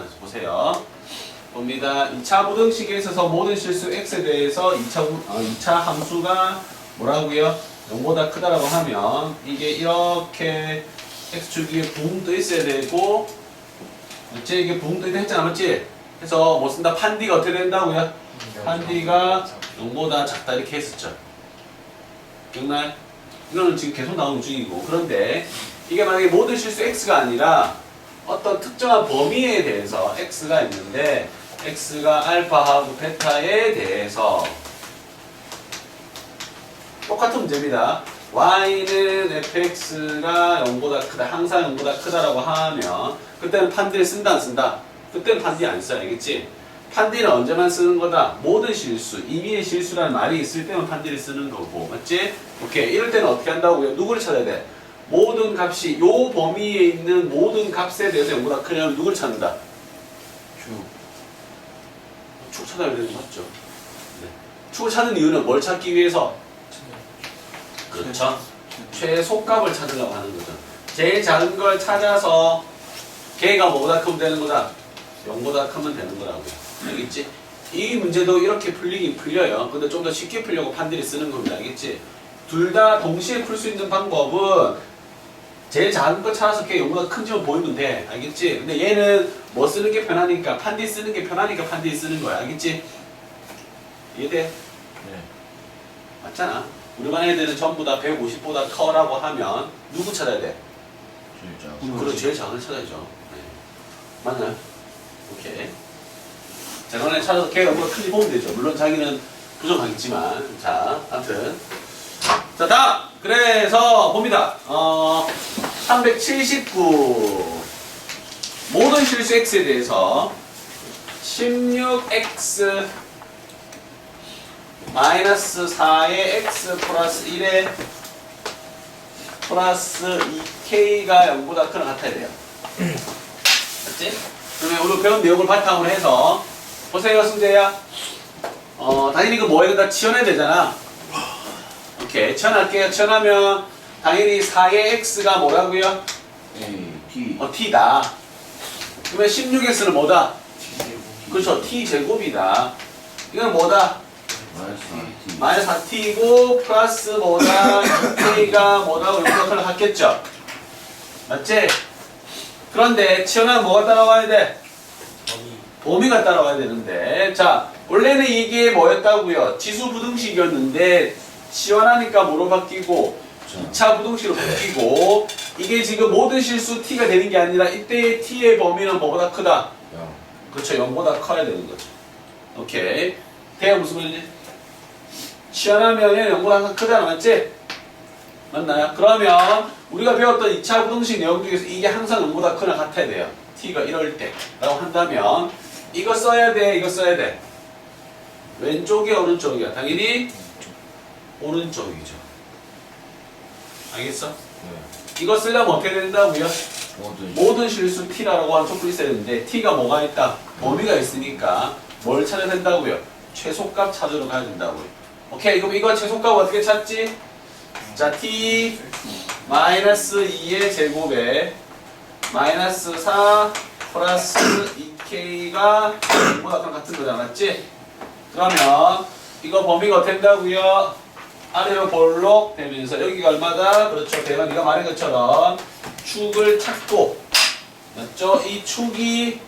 그래서 보세요. 봅니다. 2차 부등식에 있어서 모든 실수 x에 대해서 2차, 어, 2차 함수가 뭐라고요? 0보다 크다라고 하면 이게 이렇게 x축 위에 붕떠 있어야 되고 맞지? 이게 붕떠 있다 했잖아 맞지? 그래서 뭐 쓴다? 판디가 어떻게 된다고요? 판디가 0보다 작다 이렇게 했었죠. 기억나요? 이거는 지금 계속 나오는 중이고 그런데 이게 만약에 모든 실수 x가 아니라 어떤 특정한 범위에 대해서 x가 있는데 x가 알파하고 베타에 대해서 똑같은 문제입니다. y는 fx가 0보다 크다, 항상 0보다 크다라고 하면 그때는 판디를 쓴다 안 쓴다? 그때는 판디 안 써야 알겠지? 판디는 언제만 쓰는 거다? 모든 실수, 임의의 실수라는 말이 있을 때만 판디를 쓰는 거고 맞지? 오케이 이럴 때는 어떻게 한다고요? 누구를 찾아야 돼? 모든 값이 요 범위에 있는 모든 값에 대해서 0보다 크냐면 누구를 찾는다? 쭉. 축 찾아야 되는 거 맞죠? 네. 축을 찾는 이유는 뭘 찾기 위해서? 그렇죠. 최소값을 찾으려고 하는 거죠. 제일 작은 걸 찾아서 걔가 뭐보다 크면 되는 거다. 0보다 크면 되는 거라고요. 알겠지? 이 문제도 이렇게 풀리긴 풀려요. 근데 좀 더 쉽게 풀려고 판들이 쓰는 겁니다. 알겠지? 둘 다 동시에 풀 수 있는 방법은 제일 작은 거 찾아서 걔 0보다 큰지만 보이면 돼. 알겠지? 근데 얘는 뭐 쓰는 게 편하니까 판디 쓰는 게 편하니까 판디 쓰는 거야. 알겠지? 이해돼? 네. 맞잖아. 우리 반 애들은 전부 다 150보다 커라고 하면 누구 찾아야 돼? 진짜. 그럼 제일 작은 찾아야죠. 네. 맞나요? 오케이. 작은 애 찾아서 걔가 뭐가 큰지 보면 되죠. 물론 자기는 부정하겠지만. 자, 아무튼. 자, 다음! 그래서 봅니다. 어, 379. 모든 실수 x에 대해서 16x 마이너스 4의 x 플러스 1의 플러스 2k가 0보다 크나 같아야 돼요. 맞지? 그러면 오늘 배운 내용을 바탕으로 해서 보세요, 승재야. 어, 당연히 그 뭐에다 치워내야 되잖아. 오케이, 치워낼게요. 치워하면 당연히 4의 x가 뭐라고요? A, T. 어, t다. 그러면 16x는 뭐다? 그렇죠, t 제곱이다. 이건 뭐다? 마이너스. 마이너스 4t이고 플러스 뭐다? 2k가 뭐다? 이렇게 같겠죠? 맞지? 그런데 치어는 뭐가 따라와야 돼? 범위가 따라와야 되는데 자 원래는 이게 뭐였다고요? 지수 부등식이었는데 시원하니까 뭐로 바뀌고 2차 부등식으로 바뀌고 이게 지금 모든 실수 t가 되는 게 아니라 이때의 t의 범위는 뭐보다 크다? 야. 그렇죠. 0보다 커야 되는 거죠. 오케이. 대가 무슨 말이지? 시원하면 0보다 크잖아. 맞지? 맞나요? 그러면 우리가 배웠던 2차 부등식 내용 중에서 이게 항상 0보다 크나 같아야 돼요. t가 이럴 때. 라고 한다면 이거 써야 돼. 이거 써야 돼. 왼쪽이 오른쪽이야. 당연히 오른쪽이죠. 알겠어? 네. 이거 쓰려면 어떻게 된다고요? 모든. 모든 실수 t라고 하는 촉구 있어야 되는데 t가 뭐가 있다? 범위가 있으니까 뭘 찾아야 된다고요? 최소값 찾으러 가야 된다고요. 오케이 그럼 이거 최소값 어떻게 찾지? 자 t 마이너스 2의 제곱에 마이너스 4 플러스 2k가 0보다 같은 거잖아 맞지? 그러면 이거 범위가 어떻게 된다고요? 아래로 볼록 되면서 여기가 얼마다? 그렇죠. 대가 네가 말한 것처럼 축을 찾고 맞죠? 이 축이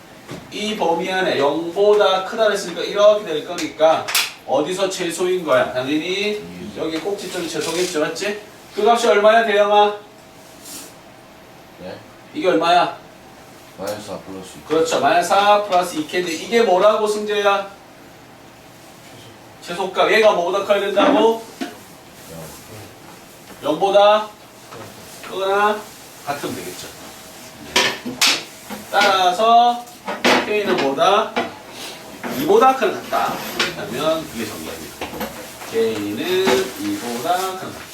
이 범위 안에 0보다 크다 그랬으니까 이렇게 될 거니까 어디서 최소인 거야? 당연히 여기 꼭지점이 최소겠죠. 맞지? 그 값이 얼마야 대영아? 네. 이게 얼마야? 마이너스 4 플러스 2. 그렇죠. 마이너스 4 플러스 2k인데 이게 뭐라고 승재야? 최소값 얘가 뭐보다 커야 된다고? 야. 0보다 크거나 같으면 되겠죠. 따라서 K는 뭐다? 2보다 큰 같다. 그렇다면 이게 정답입니다. K는 2보다 큰 같다.